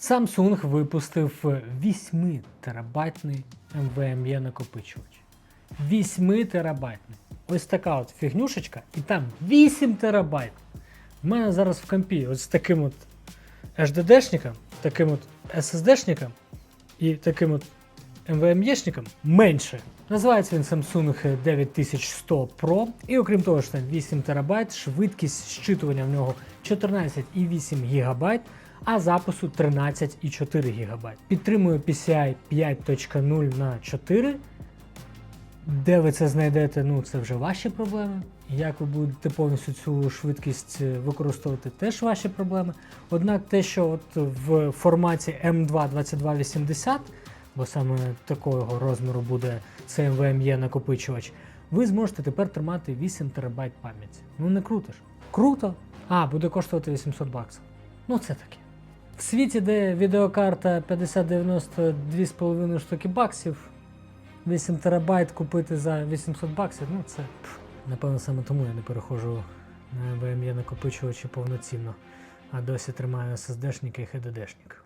Samsung випустив 8 терабайтний NVMe накопичувач. 8 терабайтний. Ось така от фігнюшечка, і там 8 терабайт. У мене зараз в компі ось з таким от HDD-шником, таким от SSD-шником і таким от NVMe-шником менше. Називається він Samsung 9100 Pro. І окрім того, що там 8 ТБ, швидкість щитування в нього 14,8 ГБ, а запису 13,4 ГБ. Підтримує PCI 5.0 на 4. Де ви це знайдете, ну це вже ваші проблеми. Як ви будете повністю цю швидкість е, використовувати, теж ваші проблеми. Однак те, що от в форматі M2 2280, бо саме такого розміру буде цей NVMe накопичувач, ви зможете тепер тримати 8 ТБ пам'яті. Ну не круто ж. Круто! А, буде коштувати 800 баксів. Ну це таке. В світі, де відеокарта 5090 2,5 штуки баксів, 8 терабайт купити за 800 баксів, ну це пф, напевно саме тому я не переходжу на NVMe накопичувачі повноцінно, а досі тримаю SSD-шник і HDD-шник.